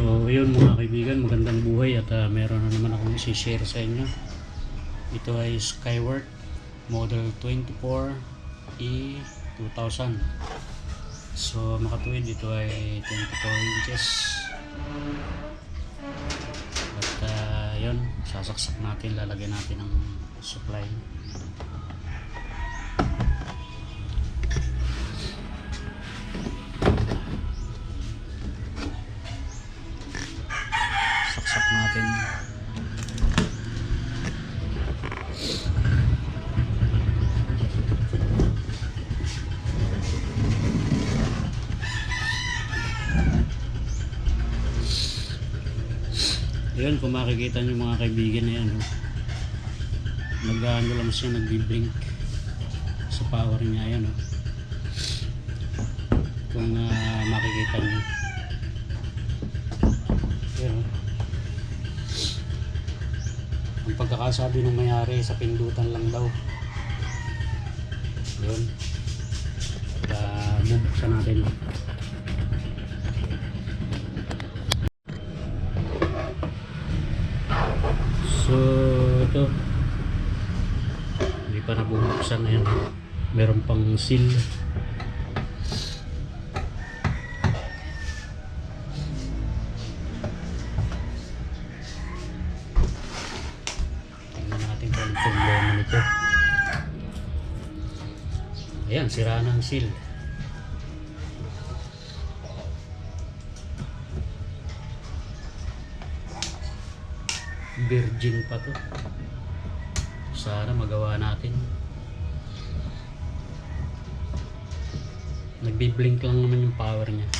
So, yun mga kaibigan, magandang buhay at ah, meron na naman akong isi-share sa inyo. Ito ay Skyward Model 24 E2000. So, makatuwid ito ay 24 inches. At ah, yun, sasaksak natin, lalagyan natin ng supply. Natin. Yun, kung makikita nyo mga kaibigan na yan, oh. nag-ano lang siya, nagbi-blink sa power niya, yan, oh. Kung ah, makikita nyo. Yan, oh. Ang pagkakasabi ng mayari sa pindutan lang daw. Yun. Uh, bubuksan natin. So, ito. Hindi pa nabubuksan na yan. Meron pang seal. Problema nito. Ayan, sira na seal. Virgin pa to. Sana magawa natin. Nagbi-blink lang naman yung power niya.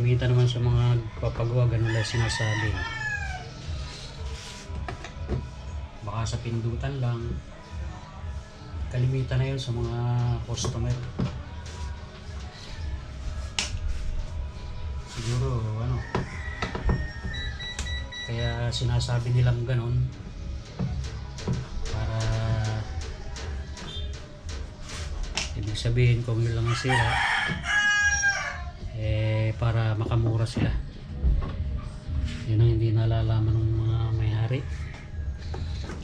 Kalimitan naman sa mga nagpapagawa, ganun lang sinasabi. Baka sa pindutan lang. Kalimitan na yun sa mga customer. Siguro, ano, kaya sinasabi nilang ganun para ibig sabihin kung yun lang ang sira para makamura sila. Yun ang hindi nalalaman ng mga may-ari.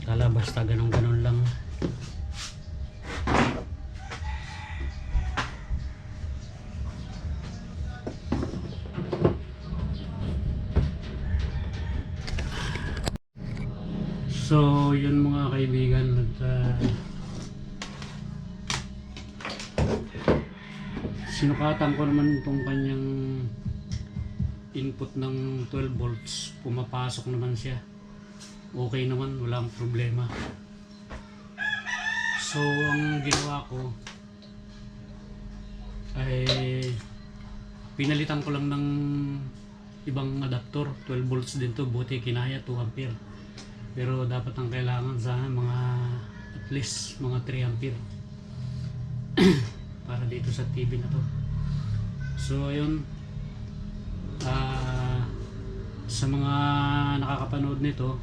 Kala basta ganun ganun lang. So yun mga kaibigan at ah, sinukatan ko naman itong kanyang input ng 12 volts. Pumapasok naman siya. Okay naman walang problema. So ang ginawa ko ay pinalitan ko lang ng ibang adapter 12 volts din to buti kinaya 2 ampere. Pero dapat ang kailangan sa mga at least mga 3 ampere para dito sa TV na to. So ayun ah sa mga nakakapanood nito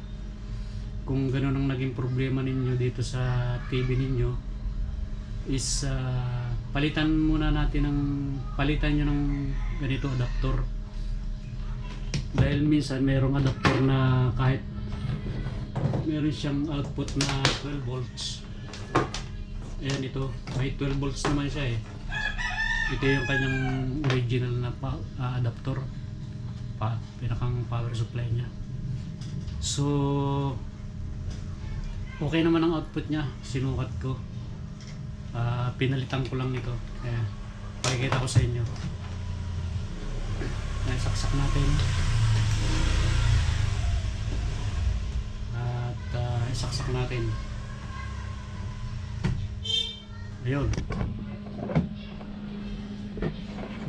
kung gano'n ang naging problema ninyo dito sa TV ninyo is ah, palitan muna natin ng palitan nyo ng ganito adapter dahil minsan merong adapter na kahit meron siyang output na 12 volts Ayan ito, may 12 volts naman siya eh. Ito yung kanyang original na pa, ah, adapter. Pa, pinakang power supply niya. So, okay naman ang output niya. Sinukat ko. Ah, pinalitan ko lang ito. Ayan, pakikita ko sa inyo. Ayan, saksak natin. At ah, isaksak natin. Ayun.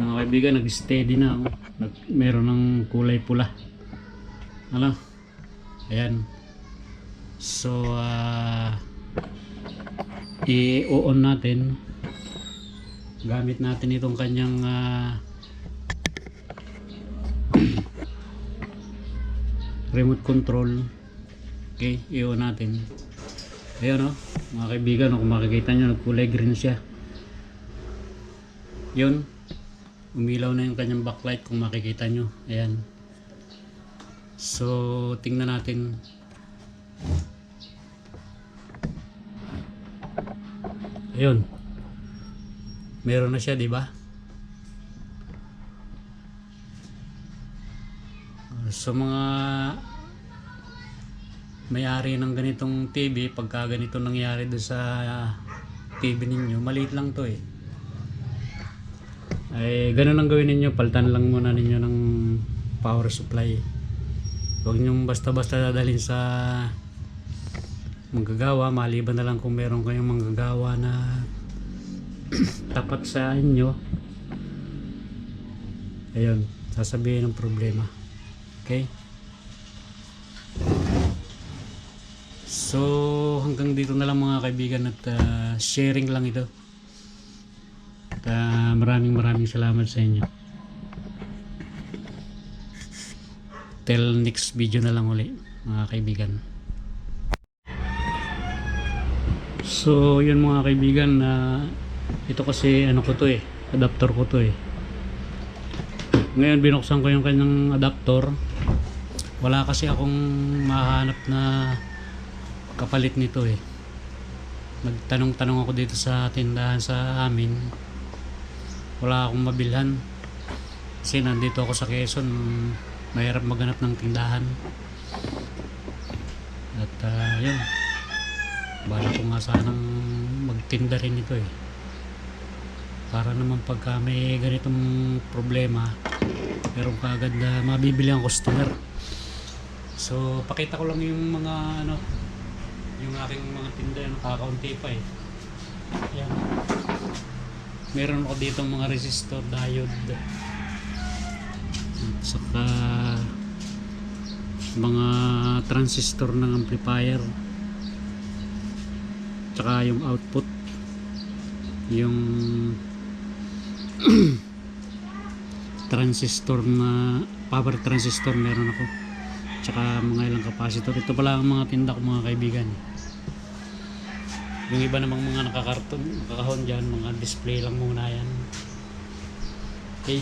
Mga kaibigan, nag-steady na ako. Nag meron ng kulay pula. Ano? Ayan. So, uh, i-on natin. Gamit natin itong kanyang uh, remote control. Okay, i-on natin. Ayan o. Oh mga kaibigan kung makikita nyo nagkulay green siya. Yun umilaw na yung kanyang backlight kung makikita nyo. Ayan. So tingnan natin. Ayun. Meron na siya di ba? Sa mga may-ari ng ganitong TV pagka ganito nangyari doon sa TV ninyo. Maliit lang to eh. Ay ganun ang gawin ninyo. Paltan lang muna ninyo ng power supply. Huwag nyong basta basta dadalhin sa manggagawa. Maliban na lang kung meron kayong manggagawa na tapat sa inyo. Ayun sasabihin ng problema. Okay so hanggang dito na lang mga kaibigan at ah, sharing lang ito. At ah, maraming maraming salamat sa inyo. Till next video na lang uli mga kaibigan. So yun mga kaibigan na ito kasi ano ko to eh adapter ko to eh. Ngayon binuksan ko yung kanyang adapter. Wala kasi akong mahanap na kapalit nito eh. Nagtanong-tanong ako dito sa tindahan sa amin. Wala akong mabilhan. Kasi nandito ako sa Quezon. Mahirap maghanap ng tindahan. At ah, yun. Bala ko nga sanang magtinda rin ito eh. Para naman pagka may ganitong problema meron ka agad na mabibili ang customer. So pakita ko lang yung mga ano yung aking mga tinda yung kakaunti pa eh. Yan meron ako dito mga resistor diode. At saka mga transistor ng amplifier. Tsaka yung output. Yung transistor na power transistor meron ako tsaka mga ilang capacitor ito pala ang mga tinda ko mga kaibigan. Yung iba namang mga nakakarton nakakahon dyan mga display lang muna yan. Okay.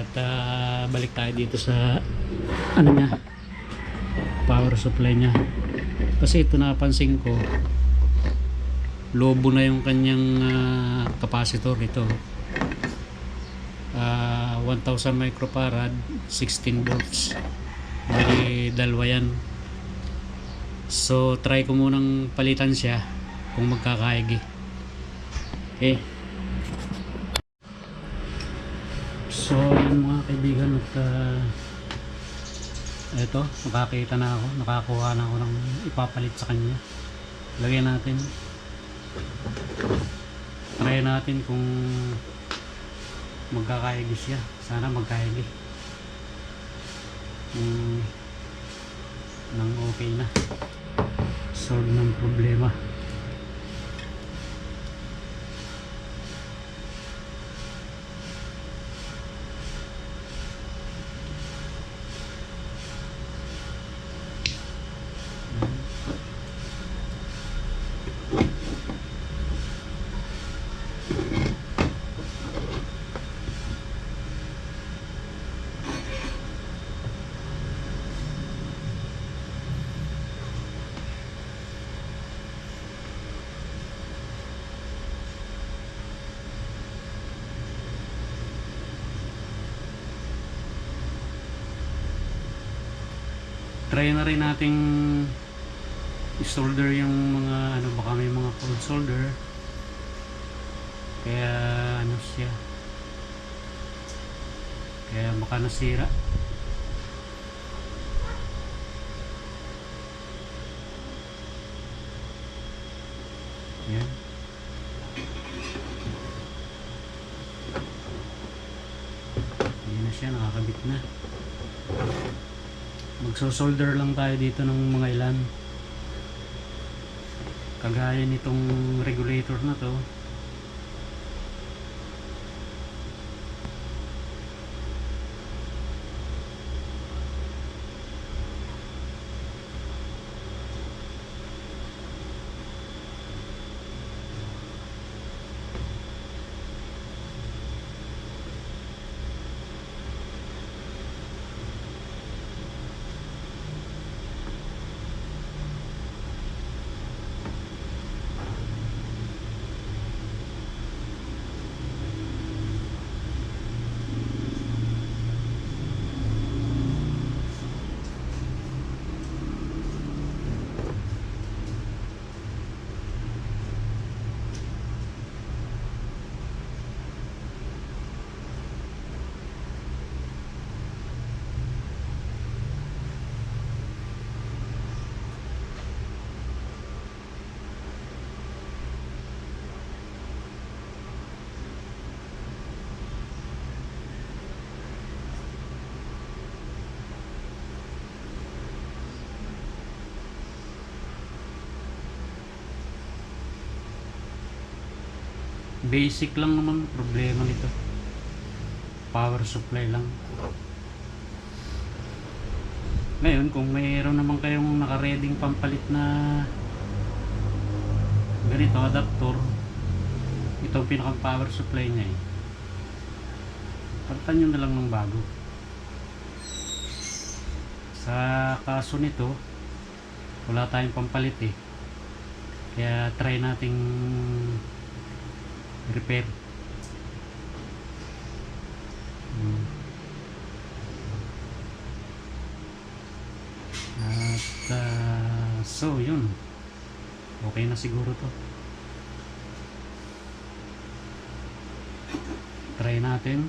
At ah, balik tayo dito sa ano niya power supply niya. Kasi ito napansin ko lobo na yung kanyang ah, capacitor ito Ah, 1000 microfarad 16 volts bali dalawa yan. So try ko munang palitan siya kung magkakaigi. Okay. So yun mga kaibigan at ah, eto nakakita na ako nakakuha na ako ng ipapalit sa kanya. Lagyan natin. Try natin kung magkakaigi siya. Sana magkaigi nang okay na. Solve ng problema try na rin nating i-solder yung mga ano baka may mga cold solder. Kaya ano siya? Kaya baka nasira. Yan. Ayan na siya nakakabit na magso-solder lang tayo dito ng mga ilan. Kagaya nitong regulator na to basic lang naman problema nito. Power supply lang. Ngayon kung mayroon naman kayong nakareding pampalit na ganito adapter ito ang pinaka power supply niya eh. Palitan nyo na lang ng bago. Sa kaso nito wala tayong pampalit eh. Kaya try nating repair. Hmm. at ah, so yun. Okay na siguro to. Try natin.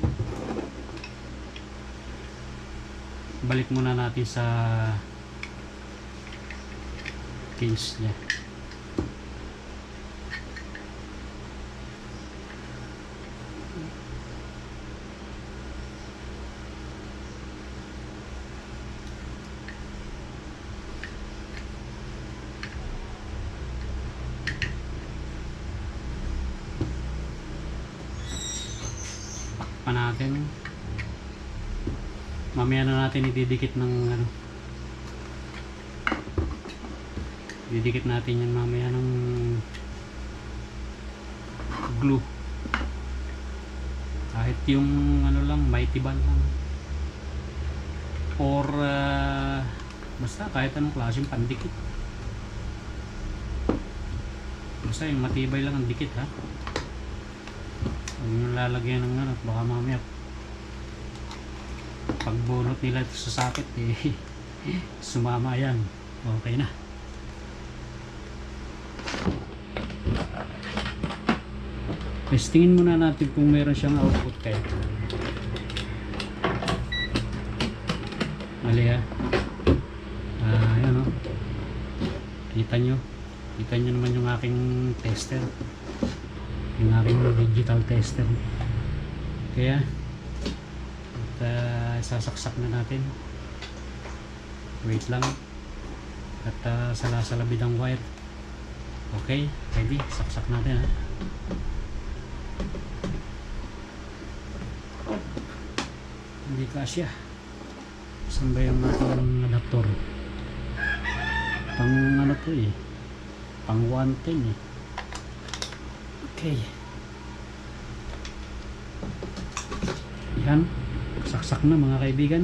Balik muna natin sa case niya pa natin. Mamaya na natin ididikit ng ano didikit natin yan mamaya ng glue. Kahit yung ano lang mighty band lang. Or ah, basta kahit anong klaseng pandikit. Basta yung matibay lang ang dikit ha? Huwag nyo lalagyan ng ano, baka mamaya pagbunot nila sa sakit eh sumama yan. Okay na. Testingin muna natin kung meron siyang output kayo. Mali ha ah yan o kita nyo? Kita nyo naman yung aking tester. Yung aking digital tester. Kaya at uh, sasaksak na natin. Wait lang. At uh, salasalabid ang wire. Okay ready. Saksak natin ha hindi kasya saan ba yung ating adapter pang ano to eh. Pang 110 eh. Okay. Yan. Saksak na mga kaibigan.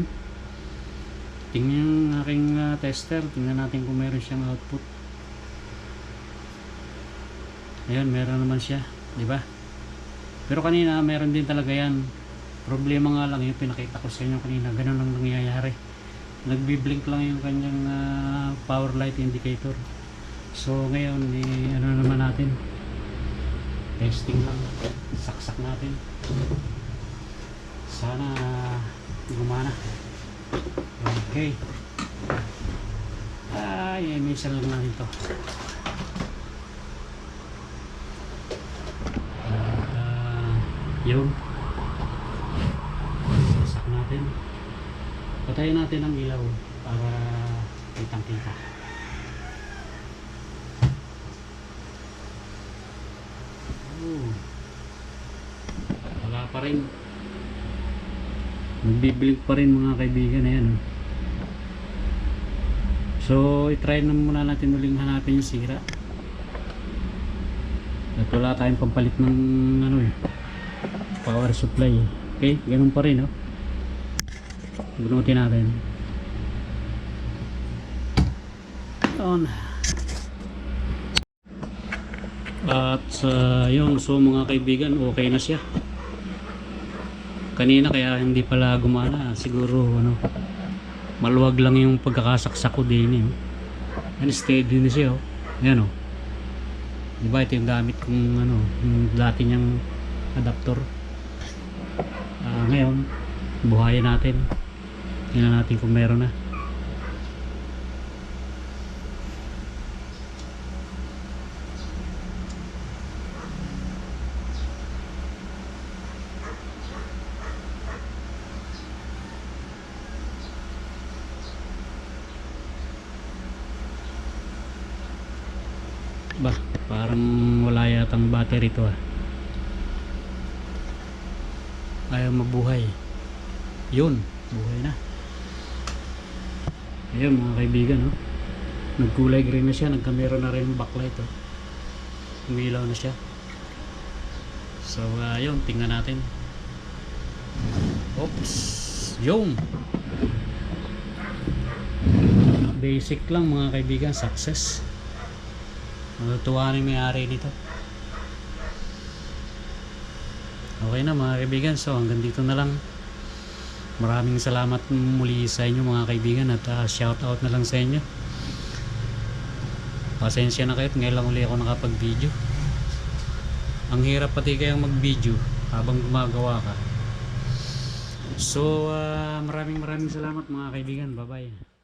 Tingnan yung aking ah, tester. Tingnan natin kung meron siyang output. Ayun, meron naman siya. di ba? Pero kanina, meron din talaga yan. Problema nga lang yung pinakita ko sa inyo kanina. Ganun lang nangyayari. Nagbiblink lang yung kanyang ah, power light indicator. So, ngayon, eh, ano naman natin? testing lang saksak natin sana gumana. Okay. Ay minsan lang natin to. At uh, yun. Saksak natin. Patayin natin ang ilaw para kitang kita Oh. Wala pa rin. Nagbiblink pa rin mga kaibigan na yan. oh. So, itry na muna natin uling hanapin yung sira. At wala tayong pampalit ng ano eh, power supply. Okay, ganun pa rin oh. Bunutin natin. On. At uh, yun, so mga kaibigan, okay na siya. Kanina kaya hindi pala gumana, siguro ano, maluwag lang yung pagkakasaksak ko din eh. oh. Yan, steady na siya oh. Yan oh. Diba ito yung gamit kong ano, yung dati niyang adapter. Ah, ngayon, buhayin natin. Tingnan natin kung meron na. Ba, parang wala yatang battery to ah. ayaw mabuhay. Yun buhay na. Ayun mga kaibigan no? nagkulay green na siya nagkamera na rin backlight oh. umilaw na siya. So ayun tingnan natin. Oops yung basic lang mga kaibigan success matutuwa na yung may-ari nito. Okay na mga kaibigan. So hanggang dito na lang. Maraming salamat muli sa inyo mga kaibigan. At uh, shout out na lang sa inyo. Pasensya na kayo. At ngayon lang uli ako nakapag video ang hirap pati kayang mag video habang gumagawa ka. So ah, maraming maraming salamat mga kaibigan. Bye bye